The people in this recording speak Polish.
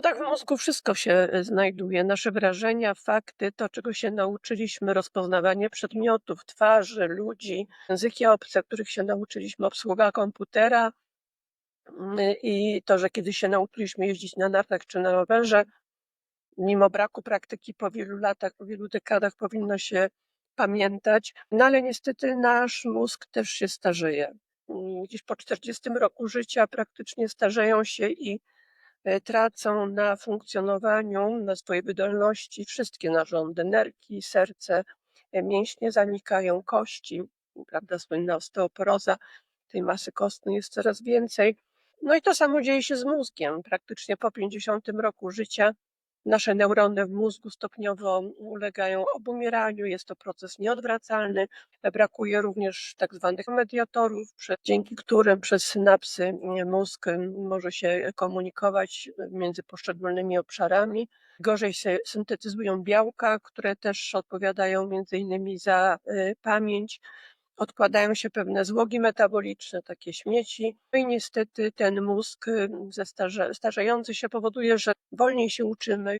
No tak w mózgu wszystko się e, znajduje. Nasze wrażenia, fakty, to czego się nauczyliśmy, rozpoznawanie przedmiotów, twarzy, ludzi, języki obce, których się nauczyliśmy, obsługa komputera mm, i to, że kiedyś się nauczyliśmy jeździć na nartach czy na rowerze, mimo braku praktyki po wielu latach, po wielu dekadach powinno się pamiętać. No ale niestety nasz mózg też się starzeje. Mm, Gdzieś po 40 roku życia praktycznie starzeją się i tracą na funkcjonowaniu, na swojej wydolności wszystkie narządy, nerki, serce, e, mięśnie zanikają, kości, prawda, słynna osteoporoza, tej masy kostnej jest coraz więcej. No i to samo dzieje się z mózgiem. Praktycznie po 50 roku życia nasze neurony w mózgu stopniowo ulegają obumieraniu, jest to proces nieodwracalny. Brakuje również tak zwanych mediatorów, dzięki którym przez synapsy mm, mózg mm, może się komunikować między poszczególnymi obszarami. Gorzej się syntetyzują białka, które też odpowiadają między innymi za y, pamięć. Odkładają się pewne złogi metaboliczne, takie śmieci. No i niestety ten mózg y, ze starze, starzejący się powoduje, że wolniej się uczymy,